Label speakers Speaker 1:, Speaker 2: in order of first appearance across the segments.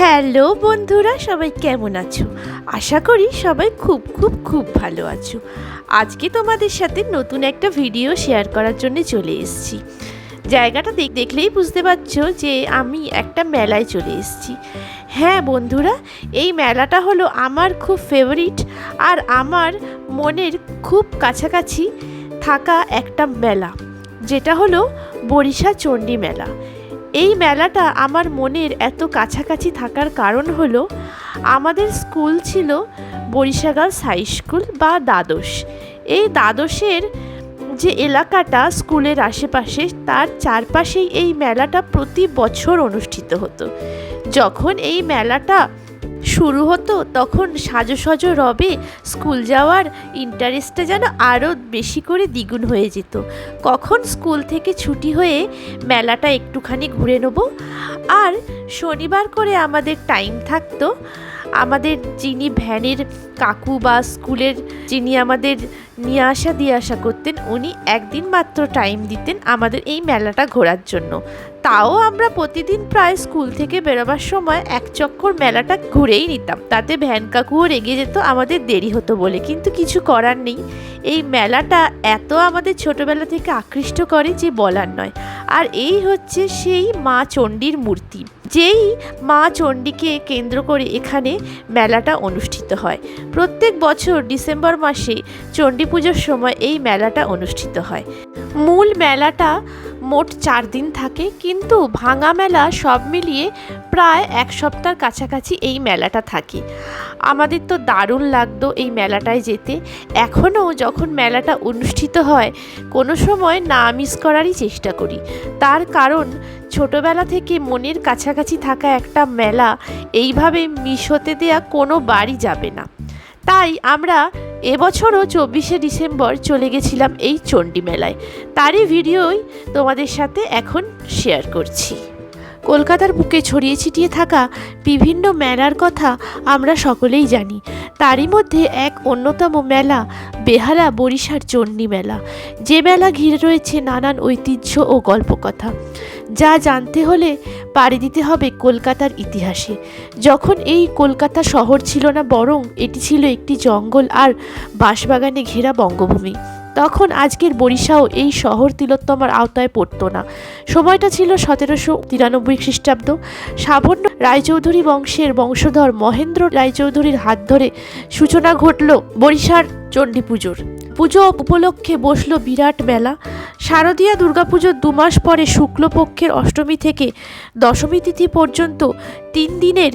Speaker 1: Hello বন্ধুরা, সবাই কেমন আছো? আশা করি সবাই খুব খুব খুব ভালো আছো। আজকে তোমাদের সাথে নতুন একটা ভিডিও শেয়ার করার জন্য চলে এসেছি। জায়গাটা দেখ, দেখলেই বুঝতে পারছ যে আমি একটা মেলায় চলে এসেছি। হ্যাঁ বন্ধুরা, এই মেলাটা হলো আমার খুব ফেভারিট আর আমার মনের খুব কাছাকাছি থাকা একটা মেলা, যেটা হলো বরিশা চণ্ডী মেলা। এই মেলাটা আমার মনের এত কাছাকাছি থাকার কারণ হলো, আমাদের স্কুল ছিল বরিশাগাল হাই স্কুল বা দ্বাদশ। এই দ্বাদশের যে এলাকাটা স্কুলের আশেপাশে, তার চারপাশেই এই মেলাটা প্রতি বছর অনুষ্ঠিত হতো। যখন এই মেলাটা শুরু হতো তখন সাজো সাজো রবে স্কুল যাওয়ার ইন্টারেস্টটা যেন আরও বেশি করে দ্বিগুণ হয়ে যেত। কখন স্কুল থেকে ছুটি হয়ে মেলাটা একটুখানি ঘুরে নেব। আর শনিবার করে আমাদের টাইম থাকতো আমাদের যিনি ভ্যানের কাকু বা স্কুলের যিনি আমাদের নিয়ে আসা দিয়ে আসা করতেন, উনি একদিন মাত্র টাইম দিতেন আমাদের এই মেলাটা ঘোরার জন্য। তাও আমরা প্রতিদিন প্রায় স্কুল থেকে বেরোবার সময় এক চক্কর মেলাটা ঘুরেই নিতাম। তাতে ভ্যান কাকুও রেগে যেত, আমাদের দেরি হতো বলে। কিন্তু কিছু করার নেই। এই মেলাটা এত আমাদের ছোটবেলা থেকে আকৃষ্ট করে যে বলার নয়। আর এই হচ্ছে সেই মা চণ্ডীর মূর্তি। যেই মা চণ্ডীকে কেন্দ্র করে এখানে মেলাটা অনুষ্ঠিত হয়। প্রত্যেক বছর ডিসেম্বর মাসে চণ্ডী পুজোর সময় এই মেলাটা অনুষ্ঠিত হয়। মূল মেলাটা মোট চার দিন থাকে, কিন্তু ভাঙা মেলা সব মিলিয়ে প্রায় এক সপ্তাহের কাছাকাছি এই মেলাটা থাকে। আমাদের তো দারুণ লাগতো এই মেলাটায় যেতে। এখনও যখন মেলাটা অনুষ্ঠিত হয়, কোনো সময় না মিস করারই চেষ্টা করি। তার কারণ, ছোটবেলা থেকে মনের কাছাকাছি থাকা একটা মেলা এইভাবে মিস হতে দেয়া কোনো বাড়ি যাবে না। তাই আমরা এবছরও চব্বিশে ডিসেম্বর চলে গেছিলাম এই চণ্ডী মেলায় তারই ভিডিওই তোমাদের সাথে এখন শেয়ার করছি। কলকাতার বুকে ছড়িয়ে ছিটিয়ে থাকা বিভিন্ন মেলার কথা আমরা সকলেই জানি। তারই মধ্যে এক অন্যতম মেলা বেহালা বরিশার চণ্ডী মেলা। যে মেলা ঘিরে রয়েছে নানান ঐতিহ্য ও গল্পকথা। যা জানতে হলে পাড়ি দিতে হবে কলকাতার ইতিহাসে। যখন এই কলকাতা শহর ছিল না বরং এটি ছিল একটি জঙ্গল আর বাঁশবাগানে ঘেরা বঙ্গভূমি। তখন আজকের বরিশাও এই শহর তিলোত্তমার আওতায় পড়ত না। সময়টা ছিল সতেরোশো তিরানব্বই খ্রিস্টাব্দ। সাবর্ণ রায়চৌধুরী বংশের বংশধর মহেন্দ্র রায়চৌধুরীর হাত ধরে সূচনা ঘটল বরিশার চণ্ডী পুজোর পুজো উপলক্ষে বসল বিরাট মেলা। শারদীয়া দুর্গাপুজোর দু মাস পরে শুক্লপক্ষের অষ্টমী থেকে দশমী তিথি পর্যন্ত তিন দিনের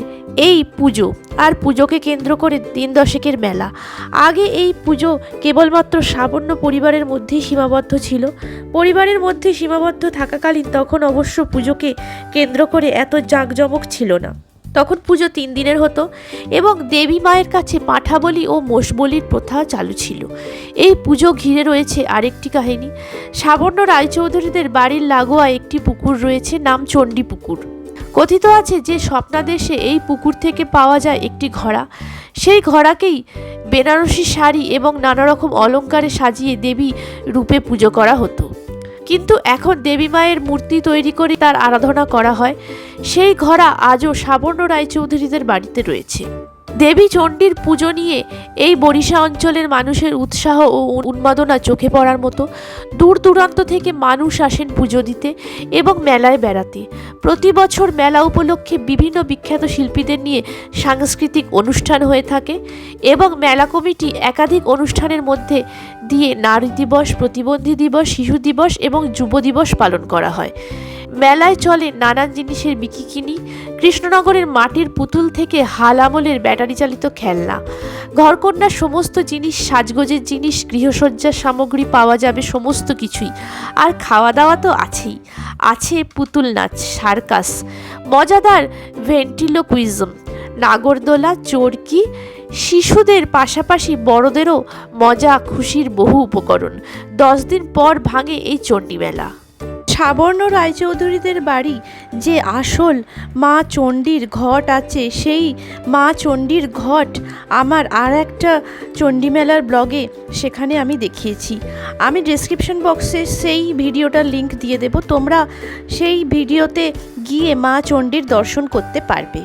Speaker 1: এই পুজো। আর পুজোকে কেন্দ্র করে দিন দশেকের মেলা। আগে এই পুজো কেবলমাত্র সাবর্ণ পরিবারের মধ্যেই সীমাবদ্ধ ছিল। পরিবারের মধ্যে সীমাবদ্ধ থাকাকালীন তখন অবশ্য পুজোকে কেন্দ্র করে এত জাঁকজমক ছিল না। তখন পুজো তিন দিনের হতো এবং দেবী মায়ের কাছে পাঠা বলি ও মোষ বলির প্রথা চালু ছিল। এই পুজো ঘিরে রয়েছে আরেকটি কাহিনী। সাবর্ণ রায়চৌধুরীদের বাড়ির লাগোয়া একটি পুকুর রয়েছে, নাম চণ্ডী পুকুর। কথিত আছে যে স্বপ্নাদেশে এই পুকুর থেকে পাওয়া যায় একটি ঘোড়া। সেই ঘোড়াকেই বেনারসি শাড়ি এবং নানা রকম অলঙ্কারে সাজিয়ে দেবী রূপে পুজো করা হতো। কিন্তু এখন দেবী মায়ের মূর্তি তৈরি করে তার আরাধনা করা হয়। সেই ঘোড়া আজও সাবর্ণ রায়চৌধুরীদের বাড়িতে রয়েছে। দেবী চণ্ডীর পুজো নিয়ে এই বরিশা অঞ্চলের মানুষের উৎসাহ ও উন্মাদনা চোখে পড়ার মতো দূর দূরান্ত থেকে মানুষ আসেন পুজো দিতে এবং মেলায় বেড়াতে। প্রতি বছর মেলা উপলক্ষে বিভিন্ন বিখ্যাত শিল্পীদের নিয়ে সাংস্কৃতিক অনুষ্ঠান হয়ে থাকে এবং মেলা কমিটি একাধিক অনুষ্ঠানের মধ্যে দিয়ে নারী দিবস, প্রতিবন্ধী দিবস, শিশু দিবস এবং যুব দিবস পালন করা হয়। মেলায় চলে নানান জিনিসের বিকিকিনি। কৃষ্ণনগরের মাটির পুতুল থেকে হাল আমলের ব্যাটারি চালিত খেলনা। ঘরকন্যার সমস্ত জিনিস, সাজগোজের জিনিস গৃহসজ্জার সামগ্রী পাওয়া যাবে সমস্ত কিছুই। আর খাওয়া দাওয়া তো আছেই। আছে পুতুল নাচ, সার্কাস, মজাদার ভেন্টিলোকুইজম, নাগরদোলা, চরকি, শিশুদের পাশাপাশি বড়দেরও মজা খুশির বহু উপকরণ। দশ দিন পর ভাঙে এই চণ্ডী মেলা সাবর্ণ রায়চৌধুরীদের বাড়ি যে আসল মা চণ্ডীর ঘট আছে, সেই মা চণ্ডীর ঘট আমার আর একটা চণ্ডীমেলার ব্লগে সেখানে আমি দেখিয়েছি। আমি ডিসক্রিপশন বক্সে সেই ভিডিওটার লিংক দিয়ে দেব। তোমরা সেই ভিডিওতে গিয়ে মা চণ্ডীর দর্শন করতে পারবে।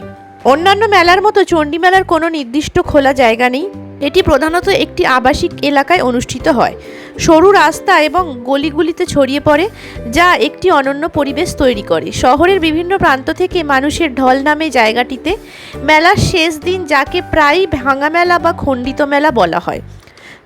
Speaker 1: অন্যান্য মেলার মতো চণ্ডী মেলার কোনো নির্দিষ্ট খোলা জায়গা নেই। এটি প্রধানত একটি আবাসিক এলাকায় অনুষ্ঠিত হয়। সরু রাস্তা এবং গলিগুলিতে ছড়িয়ে পড়ে, যা একটি অনন্য পরিবেশ তৈরি করে। শহরের বিভিন্ন প্রান্ত থেকে মানুষের ঢল নামে জায়গাটিতে মেলার শেষ দিন যাকে প্রায়ই ভাঙা মেলা বা খণ্ডিত মেলা বলা হয়।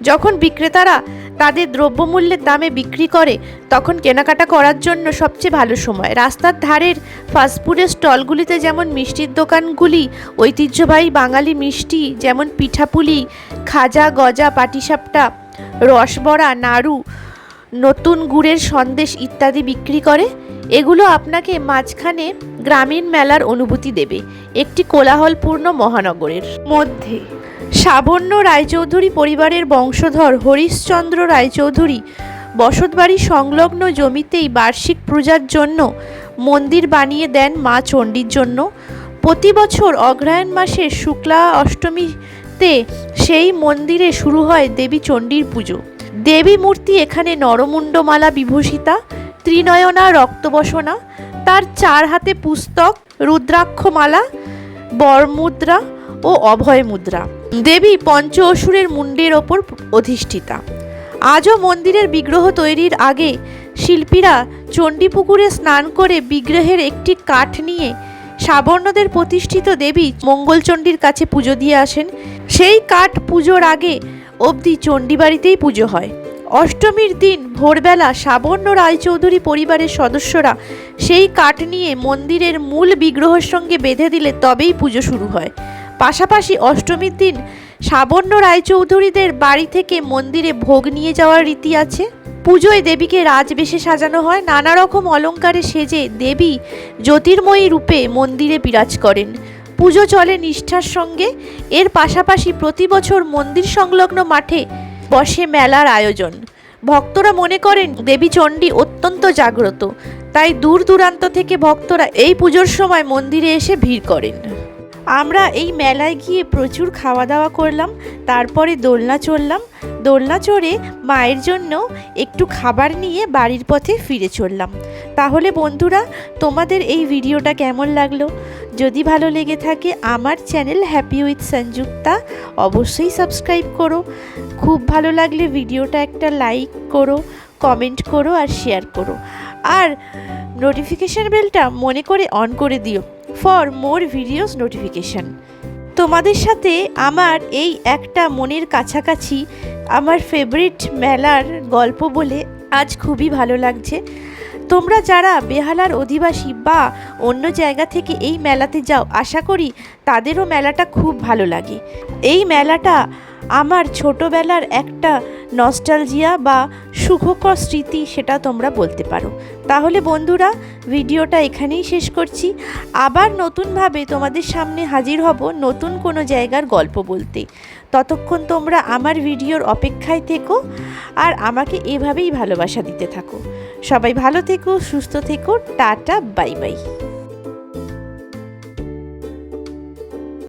Speaker 1: যখন বিক্রেতারা তাদের দ্রব্যমূল্যের দামে বিক্রি করে, তখন কেনাকাটা করার জন্য সবচেয়ে ভালো সময়। রাস্তার ধারের ফাস্টফুডের স্টলগুলিতে যেমন মিষ্টির দোকানগুলি, ঐতিহ্যবাহী বাঙালি মিষ্টি, যেমন পিঠাপুলি, খাজা, গজা, পাটিসাপটা রসবড়া নাড়ু নতুন গুড়ের সন্দেশ ইত্যাদি বিক্রি করে এগুলো আপনাকে মাঝখানে গ্রামীণ মেলার অনুভূতি দেবে একটি কোলাহলপূর্ণ মহানগরের। মধ্যে সাবর্ণ রায়চৌধুরী পরিবারের বংশধর হরিশচন্দ্র রায়চৌধুরী বসতবাড়ি সংলগ্ন জমিতেই বার্ষিক পূজার জন্য মন্দির বানিয়ে দেন মা চণ্ডীর জন্য। প্রতি বছর অগ্রহায়ণ মাসের শুক্লা অষ্টমীতে সেই মন্দিরে শুরু হয় দেবী চণ্ডীর পুজো। দেবী মূর্তি এখানে নরমুণ্ডমালা বিভূষিতা, ত্রিনয়না রক্তবসনা, তার চার হাতে পুস্তক, রুদ্রাক্ষমালা, বরমুদ্রা ও অভয় মুদ্রা দেবী পঞ্চ অসুরের মুন্ডের ওপর অধিষ্ঠিতা। আজও মন্দিরের বিগ্রহ তৈরির আগে শিল্পীরা চণ্ডীপুকুরে স্নান করে বিগ্রহের একটি কাঠ নিয়ে সাবর্ণদের প্রতিষ্ঠিত দেবী মঙ্গলচণ্ডীর কাছে পুজো দিয়ে আসেন। সেই কাঠ পুজোর আগে অবধি চণ্ডীবাড়িতেই পুজো হয়। অষ্টমীর দিন ভোরবেলা সাবর্ণ রায়চৌধুরী পরিবারের সদস্যরা সেই কাঠ নিয়ে মন্দিরের মূল বিগ্রহের সঙ্গে বেঁধে দিলে তবেই পুজো শুরু হয়। পাশাপাশি অষ্টমীর দিন সাবর্ণ রায়চৌধুরীদের বাড়ি থেকে মন্দিরে ভোগ নিয়ে যাওয়ার রীতি আছে। পুজোয় দেবীকে রাজবেশে সাজানো হয়। নানা রকম অলঙ্কারে সেজে দেবী জ্যোতির্ময়ী রূপে মন্দিরে বিরাজ করেন। পুজো চলে নিষ্ঠার সঙ্গে। এর পাশাপাশি প্রতি বছর মন্দির সংলগ্ন মাঠে বসে মেলার আয়োজন। ভক্তরা মনে করেন, দেবী চণ্ডী অত্যন্ত জাগ্রত। তাই দূর দূরান্ত থেকে ভক্তরা এই পুজোর সময় মন্দিরে এসে ভিড় করেন। আমরা এই মেলায় গিয়ে প্রচুর খাওয়া দাওয়া করলাম, তারপরে দোলনা চড়লাম। দোলনা চড়ে মায়ের জন্য একটু খাবার নিয়ে বাড়ির পথে ফিরে চললাম। তাহলে বন্ধুরা, তোমাদের এই ভিডিওটা কেমন লাগল? যদি ভালো লেগে থাকে, আমার চ্যানেল হ্যাপি উইথ সংযুক্তা অবশ্যই সাবস্ক্রাইব করো। খুব ভালো লাগলে ভিডিওটা একটা লাইক করো, কমেন্ট করো আর শেয়ার করো। আর নোটিফিকেশান বেলটা মনে করে অন করে দিও। For more videos notification. তোমাদের সাথে আমার এই একটা মনের কাছাকাছি, আমার ফেভারিট মেলার গল্প বলে আজ খুবই ভালো লাগছে। তোমরা যারা বেহালার অধিবাসী বা অন্য জায়গা থেকে এই মেলাতে যাও, আশা করি তাদেরও মেলাটা খুব ভালো লাগে। এই মেলাটা আমার ছোটোবেলার একটা নস্টালজিয়া বা সুখকর স্মৃতি সেটা তোমরা বলতে পারো। তাহলে বন্ধুরা, ভিডিওটা এখানেই শেষ করছি। আবার নতুনভাবে তোমাদের সামনে হাজির হব নতুন কোনো জায়গার গল্প বলতে। ততক্ষণ তোমরা আমার ভিডিওর অপেক্ষায় থেকো আর আমাকে এভাবেই ভালোবাসা দিতে থাকো। সবাই ভালো থেকো, সুস্থ থেকো, টাটা, বাই বাই।